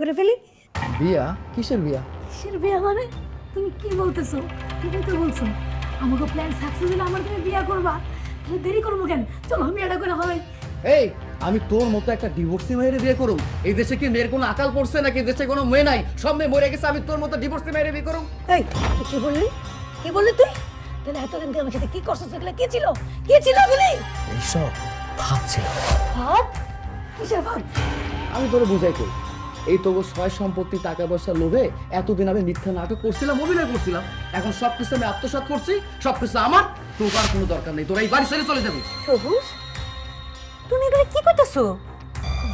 করে ফেলি? বিয়া? কিসের বিয়া? কিসের বিয়ে মানে? তুমি কি বলতেছো? ঠিকই তো বলছো। আমাকে প্ল্যান সাকসেস হলে আমার তুমি বিয়ে করবা। তাহলে দেরি করব কেন? চলো আমি এটা করে হবে এই আমি তোর মতো একটা ডিভোর্সি মেয়েরে বিয়ে করুম। এই দেশে কি মেয়ের কোনো আকাল পড়ছে নাকি? দেশে কোনো মেয়ে নাই। সব মেয়ে মরে গেছে আমি তোর মতো ডিভোর্সি মেয়েরে বিয়ে করুম। এই তুই কি বললি? কি বললি তুই? তাহলে এতদিন তুই আমার সাথে কি করছিস? সেগুলো কি ছিল? কি ছিল বলি এইসব ভাবছিল ভাব? কিসের ভাব? আমি তোরে বুঝাই কই? এই তো সয় সম্পত্তি টাকা পয়সা লোভে এতদিন আমি মিথ্যা নাটক করছিলাম অভিনয় করছিলাম। এখন সব কিছু আমি আত্মসাৎ করছি সব কিছু আমার তোর কোনো দরকার নেই। তোরা এই বাড়ি ছেড়ে চলে যাবি। সবুজ তুমি এগুলো কি করতেছো?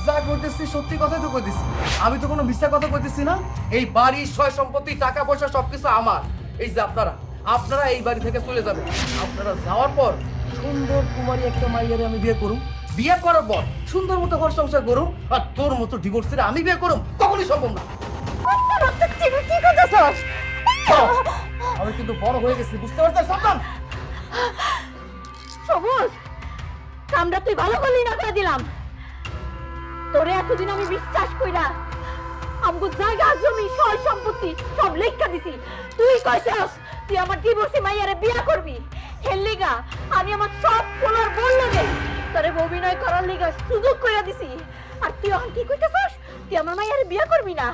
যা কইতেছি সত্যি কথা তো কইতেছি আমি তো কোনো মিথ্যা কথা কইতেছি না। এই বাড়ি সয় সম্পত্তি টাকা পয়সা সবকিছু আমার। এই যে আপনারা আপনারা এই বাড়ি থেকে চলে যাবেন। আপনারা যাওয়ার পর সুন্দর কুমারী একটা মাইয়ারে আমি বিয়ে করুম। বিয়ে করার পর সুন্দর মতো ঘর সংসার করুম আর তোর মতো ডিভোর্সের আমি বিয়ে করুম কখনই সম্ভব না। কি করতেছস? আমি কিন্তু বড় হয়ে গেছি বুঝতে পারছিস? সাবধান। সবুজ কামটা তুই ভালো করলি না করে দিলাম। তোরে এতদিন আমি বিশ্বাস কইরা আমগো জায়গা জমি সয় সম্পত্তি সব লেখা দিছি। তুই কইছস তুই আমার ডিভোর্সি মাইয়ারে বিয়া করবি? হেল লিগা আমি আমার সব পোলার বলল রে তোরে অভিনয় করার লিগা সুযোগ কইরা দিছি। আর তুই এখন কি কইতেছস? তুই আমার মাইয়ারে বিয়া করবি না?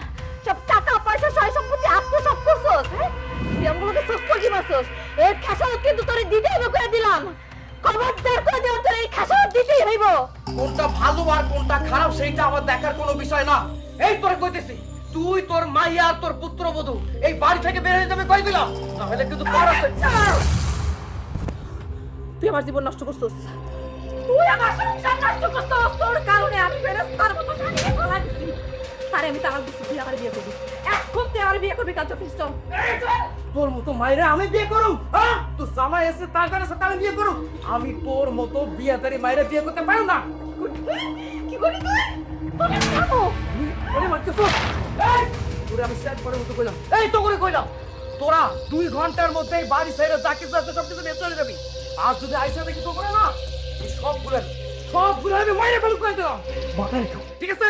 সব টাকা পয়সা সয় সম্পত্তি আত্মসাৎ করছস হ্যাঁ? তুই আমগুলোকে সব করবি মাসস এর খেসারত কিন্তু তোরে দিতেই হবে করে দিলাম। খবরদার করে দেওয়া তোর এই খেসারত দিতেই হইব। কোনটা ভালো আর কোনটা খারাপ সেইটা আমার দেখার কোনো বিষয় না। এই তোরে কইতেছি তুই তোর মাইয়া আর তোর পুত্রবধূ এই বাড়ি থেকে বের হয়ে যাবে কই দিলাম? তাহলে কিন্তু আছে। তুই আমার জীবন নষ্ট করছিস। তুই আমার সংসার নষ্ট করছিস তোর কারণে আমি ফেরেস্তার মতো সাজিয়ে ফেলা দিছি। আরে আমি তালাক দিছি তুই আমার বিয়ে করবি। এখন তুই আমার বিয়ে করবি কাজ অফিস তোর মতো মাইরা আমি বিয়ে করুম হ্যাঁ? তুই জামাই এসে তার কারণে সাথে আমি বিয়ে করুম। আমি তোর মতো বিয়াদারি মাইরা বিয়ে করতে পারো না। কি করবি তুই? তোকে খাব ওরে মারতেছ এই তোরে আমি সেট করে মতো কইলাম। এই তো করে কইলাম। তোরা দুই ঘণ্টার মধ্যে এই বাড়ি যা কিছু আছে সব কিছু নিয়ে চলে যাবি। আর যদি আইসা দেখি তো করে না সবগুলো সবগুলো আমি মাইনে ফেলু করে দিলাম মাথায় রেখো ঠিক আছে?